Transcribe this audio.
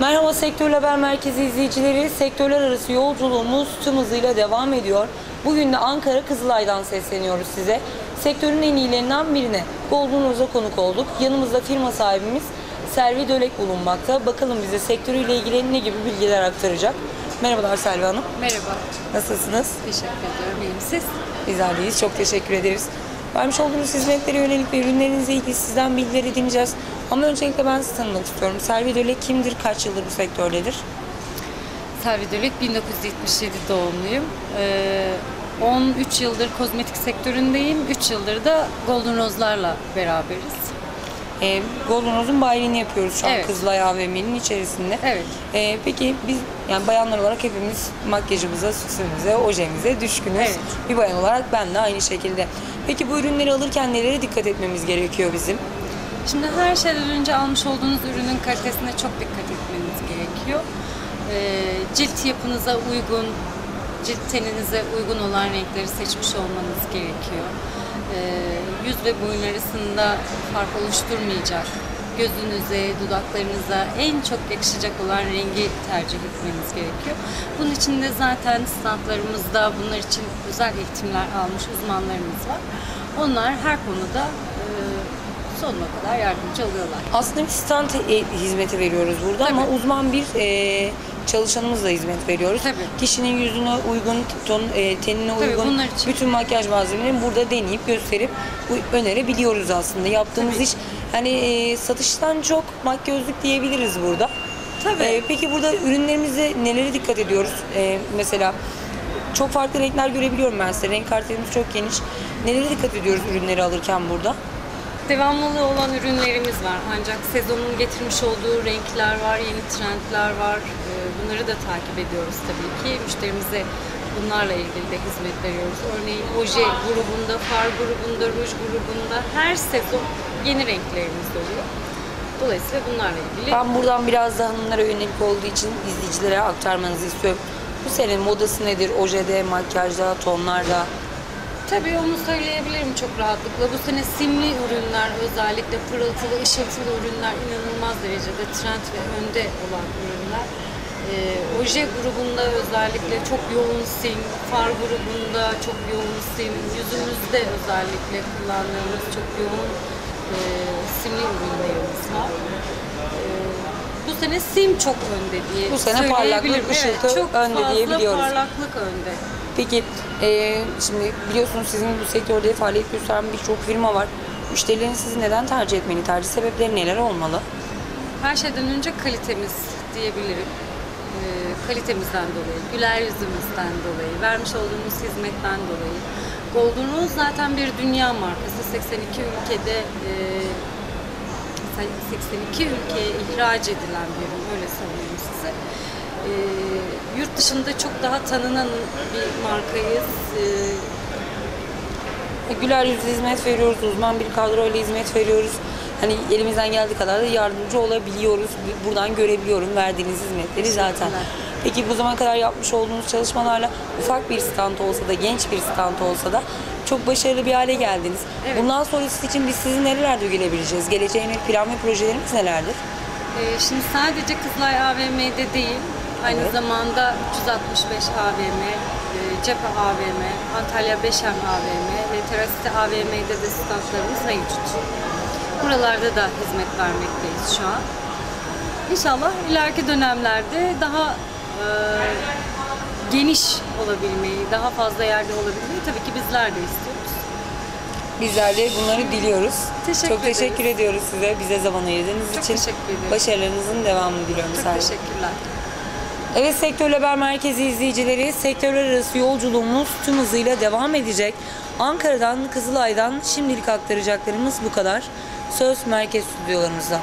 Merhaba Sektör Haber Merkezi izleyicileri. Sektörler arası yolculuğumuz tüm hızıyla devam ediyor. Bugün de Ankara Kızılay'dan sesleniyoruz size. Sektörün en iyilerinden birine Golden Rose'a konuk olduk. Yanımızda firma sahibimiz Selvi Dölek bulunmakta. Bakalım bize sektörüyle ilgili ne gibi bilgiler aktaracak. Merhabalar Selvi Hanım. Merhaba, Nasılsınız? teşekkür ediyorum. İyiyim siz? Bizler deyiz. Çok teşekkür ederiz. Vermiş olduğunuz hizmetlere yönelik ve ürünlerinizle ilgili sizden bilgiler edineceğiz. Ama öncelikle ben sizi tanımak istiyorum. Selvi Dölek kimdir? Kaç yıldır bu sektördedir? Selvi Dölük, 1977 doğumluyum. Ee, 13 yıldır kozmetik sektöründeyim. 3 yıldır da Golden Rose'larla beraberiz. Ee, Golden Rose'un bayiliğini yapıyoruz şu an Evet. Kızılay AVM'nin içerisinde. Evet. Ee, peki biz yani bayanlar olarak hepimiz makyajımıza, süsümüze, ojemize düşkünüz. Evet. Bir bayan olarak ben de aynı şekilde. Peki bu ürünleri alırken nelere dikkat etmemiz gerekiyor bizim? Şimdi her şeyden önce almış olduğunuz ürünün kalitesine çok dikkat etmeniz gerekiyor. Ee, cilt yapınıza uygun, cilt teninize uygun olan renkleri seçmiş olmanız gerekiyor. Ee, yüz ve boyun arasında fark oluşturmayacak, gözünüze, dudaklarınıza en çok yakışacak olan rengi tercih etmeniz gerekiyor. Bunun için de zaten standlarımızda bunlar için özel eğitimler almış uzmanlarımız var. Onlar her konuda e, sonuna kadar yardımcı oluyorlar. Aslında bir stand e, hizmeti veriyoruz burada ama Tabii. uzman bir e, çalışanımızla hizmet veriyoruz. Tabii. Kişinin yüzüne uygun, ton, e, tenine Tabii, uygun için. bütün makyaj malzemelerini burada deneyip gösterip önerebiliyoruz aslında. Yaptığımız Tabii. iş hani e, satıştan çok makyözlük diyebiliriz burada. Tabii. E, peki burada ürünlerimizde nelere dikkat ediyoruz? E, mesela çok farklı renkler görebiliyorum ben size. Renk kartlarımız çok geniş. Nelere dikkat ediyoruz ürünleri alırken burada? Devamlılığı olan ürünlerimiz var. Ancak sezonun getirmiş olduğu renkler var, yeni trendler var. Ee, Bunları da takip ediyoruz tabii ki. Müşterimize bunlarla ilgili de hizmet veriyoruz. Örneğin oje grubunda, far grubunda, ruj grubunda her sezon yeni renklerimiz oluyor. Dolayısıyla bunlarla ilgili Ben buradan biraz da hanımlara yönelik olduğu için izleyicilere aktarmanızı istiyorum. Bu senenin modası nedir? Ojede, makyajda, tonlarda. Tabii onu söyleyebilirim çok rahatlıkla. Bu sene simli ürünler özellikle pırıltılı, ışıltılı ürünler inanılmaz derecede trend ve önde olan ürünler. Ee, oje grubunda özellikle çok yoğun sim, far grubunda çok yoğun sim, yüzümüzde özellikle kullandığımız çok yoğun e, simli ürünlerimiz var. Ee, bu sene sim çok önde diye Bu sene parlaklık, ışıltı çok önde fazla diyebiliyoruz. parlaklık önde. Peki eee, şimdi biliyorsunuz sizin bu sektörde faaliyet gösteren birçok firma var. Müşterilerin sizi neden tercih etmeli? Tercih sebepleri neler olmalı? Her şeyden önce kalitemiz diyebilirim. Ee, kalitemizden dolayı, güler yüzümüzden dolayı, vermiş olduğumuz hizmetten dolayı. Golden Rose zaten bir dünya markası. 82 ülkede e, 82 ülkeye ihraç edilen bir ürün, öyle söyleyeyim size. Ee, yurt dışında çok daha tanınan bir markayız. Ee, E, Güler yüzle hizmet veriyoruz, uzman bir kadroyla hizmet veriyoruz. Hani elimizden geldiği kadar da yardımcı olabiliyoruz. Buradan görebiliyorum verdiğiniz hizmetleri zaten. Peki bu zamana kadar yapmış olduğunuz çalışmalarla ufak bir stand olsa da, genç bir stand olsa da çok başarılı bir hale geldiniz. Evet. Bundan sonrası için biz sizi nerelerde görebileceğiz? Geleceğe yönelik plan ve projelerimiz nelerdir? Ee, Şimdi sadece Kızılay AVM'de değil, aynı Evet. zamanda 365 AVM, e, Cephe AVM, Antalya 5M AVM ve Terasite AVM'de de standlarımız mevcut. Buralarda da hizmet vermekteyiz şu an. İnşallah ileriki dönemlerde daha e, geniş olabilmeyi, daha fazla yerde olabilmeyi tabii ki bizler de istiyoruz. Bizler de bunları diliyoruz. Teşekkür Çok teşekkür ederiz. ediyoruz size bize zaman ayırdığınız Çok için. teşekkür ederim. Başarılarınızın devamını diliyorum. Çok olun. teşekkürler. Evet Sektör Haber Merkezi izleyicileri sektörler arası yolculuğumuz tüm hızıyla devam edecek. Ankara'dan Kızılay'dan şimdilik aktaracaklarımız bu kadar. Söz merkez stüdyolarımızda.